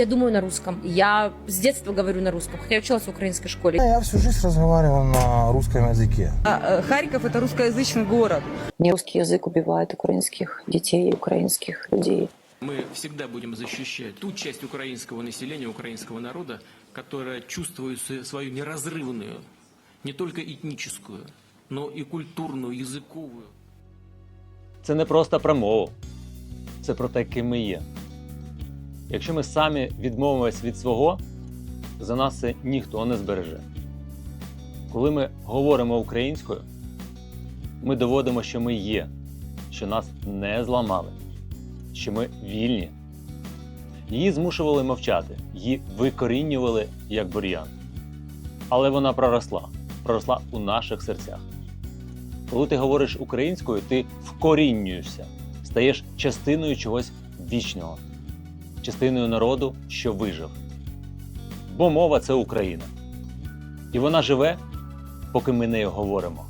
Я думаю на русском. Я с детства говорю на русском, хотя я училась в украинской школе. Я всю жизнь разговаривал на русском языке. А, э, Харьков это русскоязычный город. Не русский язык убивает украинских детей, украинских людей. Мы всегда будем защищать ту часть украинского населения, украинского народа, которая чувствует с- свою неразрывную, не только этническую, но и культурную, языковую Це не просто про мову, це про те, ким ми є. Якщо ми самі відмовимось від свого, за нас це ніхто не збереже. Коли ми говоримо українською, ми доводимо, що ми є, що нас не зламали, що ми вільні. Її змушували мовчати, її викорінювали як бур'ян. Але вона проросла, проросла у наших серцях. Коли ти говориш українською, ти вкорінюєшся, стаєш частиною чогось вічного, частиною народу, що вижив. Бо мова це Україна. І вона живе, поки ми нею говоримо.